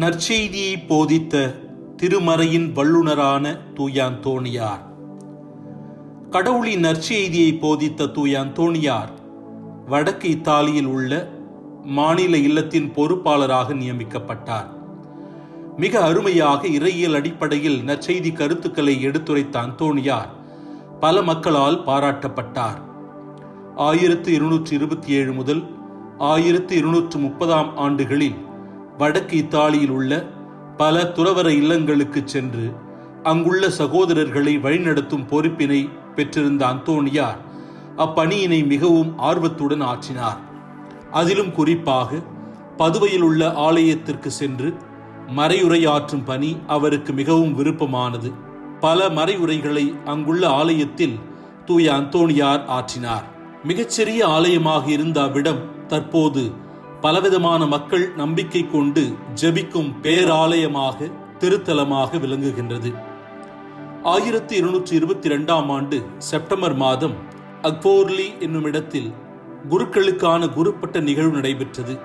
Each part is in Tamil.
நற்செய்தியை போதித்த திருமறையின் வல்லுனரான தூயாந்தோணியார். கடவுளின் நற்செய்தியை போதித்த தூயாந்தோணியார் வடக்கு இத்தாலியில் உள்ள மாநில இல்லத்தின் பொறுப்பாளராக நியமிக்கப்பட்டார். மிக அருமையாக இறையியல் அடிப்படையில் நற்செய்தி கருத்துக்களை எடுத்துரைத்த அந்தோணியார் பல மக்களால் பாராட்டப்பட்டார். ஆயிரத்து இருநூற்றி இருபத்தி ஏழு முதல் ஆயிரத்து இருநூற்று முப்பதாம் ஆண்டுகளில் வடக்கு இத்தாலியில் உள்ள பல துறவர இல்லங்களுக்கு சென்று அங்குள்ள சகோதரர்களை வழிநடத்தும் பொறுப்பினை பெற்றிருந்த அந்தோணியார் அப்பணியினை மிகவும் ஆர்வத்துடன் ஆற்றினார். அதிலும் குறிப்பாக பதுவையில் உள்ள ஆலயத்திற்கு சென்று மறையுரையாற்றும் பணி அவருக்கு மிகவும் விருப்பமானது. பல மறையுரைகளை அங்குள்ள ஆலயத்தில் தூய அந்தோணியார் ஆற்றினார். மிகச்சிறிய ஆலயமாக இருந்த அவ்விடம் தற்போது பலவிதமான மக்கள் நம்பிக்கை கொண்டு ஜெபிக்கும் பேராலயமாக திருத்தலமாக விளங்குகின்றது. ஆயிரத்தி இருநூற்றி இருபத்தி ரெண்டாம் ஆண்டு செப்டம்பர் மாதம் அக்போர்லி என்னும் இடத்தில் குருக்களுக்கான குருப்பட்ட நிகழ்வு நடைபெற்றது.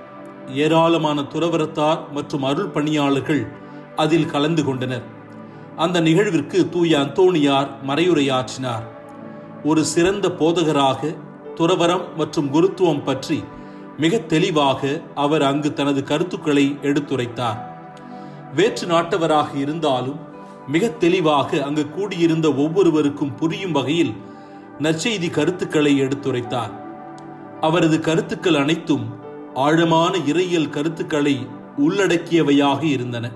ஏராளமான துறவரத்தார் மற்றும் அருள் பணியாளர்கள் அதில் கலந்து கொண்டனர். அந்த நிகழ்விற்கு தூய அந்தோணியார் மறையுரையாற்றினார். ஒரு சிறந்த போதகராக துறவரம் மற்றும் குருத்துவம் பற்றி மிக தெளிவாக அவர் அங்கு தனது கருத்துக்களை எடுத்துரைத்தார். வேற்று நாட்டவராக இருந்தாலும் மிக தெளிவாக அங்கு கூடியிருந்த ஒவ்வொருவருக்கும் புரியும் வகையில் நற்செய்தி கருத்துக்களை எடுத்துரைத்தார். அவரது கருத்துக்கள் அனைத்தும் ஆழமான இறையியல் கருத்துக்களை உள்ளடக்கியவையாக இருந்தன.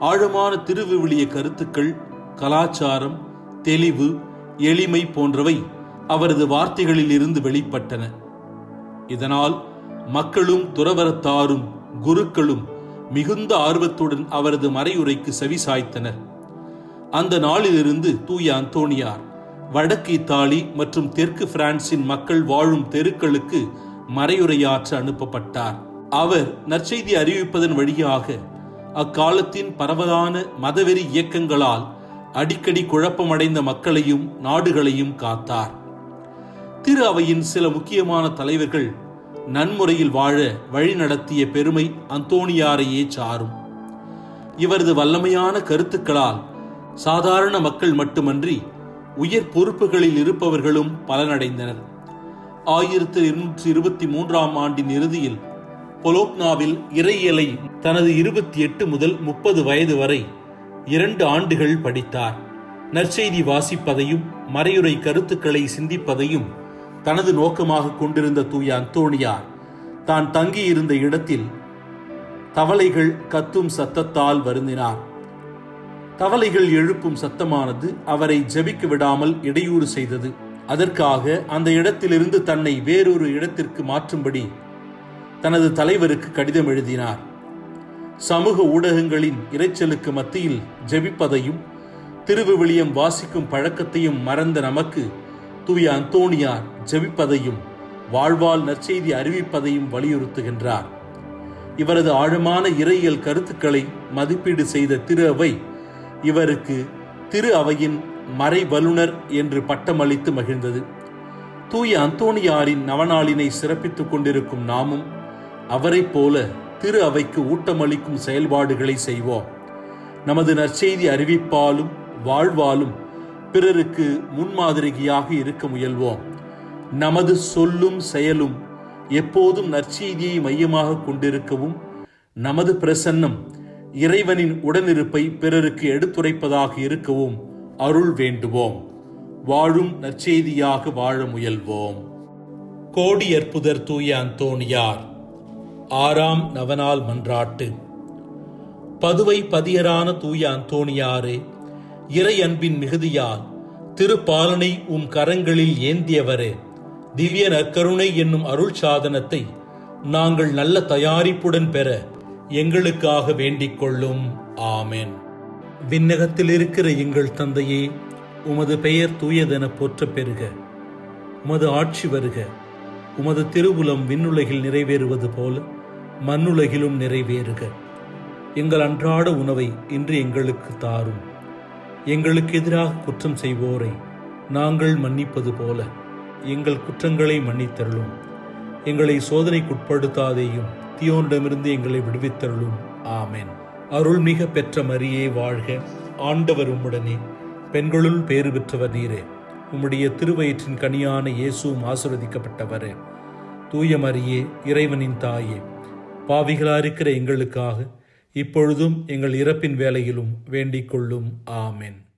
ஆழமான திருவிவிலிய கருத்துக்கள் கலாச்சாரம் தெளிவு எளிமை போன்றவை அவரது வார்த்தைகளில் இருந்து வெளிப்பட்டன. இதனால் மக்களும் துறவரத்தாரும் குருக்களும் மிகுந்த ஆர்வத்துடன் அவரது மறையுரைக்கு செவிசாய்த்தனர். அந்த நாளிலிருந்து தூய அந்தோணியார் வடக்கு இத்தாலி மற்றும் தெற்கு பிரான்சின் மக்கள் வாழும் தெருக்களுக்கு மறையுரையாற்ற அனுப்பப்பட்டார். அவர் நற்செய்தி அறிவிப்பதன் வழியாக அக்காலத்தின் பரவலான மதவெறி இயக்கங்களால் அடிக்கடி குழப்பமடைந்த மக்களையும் நாடுகளையும் காத்தார். திரு அவையின் சில முக்கியமான தலைவர்கள் நன்முறையில் வாழ வழிநடத்திய பெருமை அந்தோணியாரையே சாரும். இவரது வல்லமையான கருத்துக்களால் சாதாரண மக்கள் மட்டுமன்றி உயர் பொறுப்புகளில் இருப்பவர்களும் பலனடைந்தனர். ஆயிரத்தி இருநூற்றி இருபத்தி மூன்றாம் ஆண்டின் இறுதியில் பொலோக்னாவில் இறையியலை தனது இருபத்தி எட்டு முதல் முப்பது வயது வரை இரண்டு ஆண்டுகள் படித்தார். நற்செய்தி வாசிப்பதையும் மறையுரை கருத்துக்களை சிந்திப்பதையும் தனது நோக்கமாக கொண்டிருந்த தூய அந்தோணியார் தான் தங்கியிருந்த இடத்தில் தவளைகள் கத்தும் சத்தத்தால் வருந்தினார். தவளைகள் எழுப்பும் சத்தமானது அவரை ஜெபிக்க விடாமல் இடையூறு செய்தது. அதற்காக அந்த இடத்திலிருந்து தன்னை வேறொரு இடத்திற்கு மாற்றும்படி தனது தலைவருக்கு கடிதம் எழுதினார். சமூக ஊடகங்களின் இரைச்சலுக்கு மத்தியில் ஜெபிப்பதையும் திருவிவிலியம் வாசிக்கும் பழக்கத்தையும் மறந்த நமக்கு தூய அந்தோணியார் ஜெபிப்பதையும் வாழ்வால் நற்செய்தி அறிவிப்பதையும் வலியுறுத்துகின்றார். இவரது ஆழமான இறையியல் கருத்துக்களை மதிப்பீடு செய்த திரு அவை இவருக்கு திரு அவையின் மறை வல்லுனர் என்று பட்டமளித்து மகிழ்ந்தது. தூய அந்தோணியாரின் நவநாளினை சிறப்பித்துக் கொண்டிருக்கும் நாமும் அவரைப் போல திரு அவைக்கு ஊட்டமளிக்கும் செயல்பாடுகளை செய்வோம். நமது நற்செய்தி அறிவிப்பாலும் வாழ்வாலும் பிறருக்கு முன்மாதிரியாக இருக்க முயல்வோம். நமது சொல்லும் செயலும் எப்போதும் நற்செய்தியை மையமாக கொண்டிருக்கவும் நமது பிரசன்னம் இறைவனின் உடனிருப்பை பிறருக்கு எடுத்துரைப்பதாக இருக்கவும் அருள் வேண்டுவோம். வாழும் நற்செய்தியாக வாழ முயல்வோம். கோடி அற்புதர் தூய அந்தோணியார் ஆறாம் நவனால் மன்றாட்டு. பதுவை பதியரான தூய அந்தோணியாரே இறை அன்பின் மிகுதியால் திருப்பாலனை உம் கரங்களில் ஏந்தியவரே திவ்ய நற்கருணை என்னும் அருள் சாதனத்தை நாங்கள் நல்ல தயாரிப்புடன் பெற எங்களுக்காக வேண்டிக் கொள்ளும். ஆமேன். விண்ணகத்தில் இருக்கிற எங்கள் தந்தையே உமது பெயர் தூயதென போற்ற பெறுக. உமது ஆட்சி வருக. உமது திருவுலம் விண்ணுலகில் நிறைவேறுவது போல மண்ணுலகிலும் நிறைவேறுக. எங்கள் அன்றாட உணவை இன்று எங்களுக்கு தாரும். எங்களுக்கு எதிராக குற்றம் செய்வோரை நாங்கள் மன்னிப்பது போல எங்கள் குற்றங்களை மன்னித்தருளும். எங்களை சோதனைக்குட்படுத்தாதேயும் தீயோனிடமிருந்து எங்களை விடுவித்தருளும். ஆமென். அருள்மிக பெற்ற மரியே வாழ்க. ஆண்டவர் உம்முடனே. பெண்களுள் பேறு பெற்றவர் நீரே. உம்முடைய திருவயிற்றின் கனியான இயேசுவும் ஆசிர்வதிக்கப்பட்டவரே. தூய மரியே இறைவனின் தாயே. பாவிகளா இருக்கிற எங்களுக்காக இப்பொழுதும் எங்கள் இறப்பின் வேலையிலும் வேண்டிக் கொள்ளும். ஆமென்.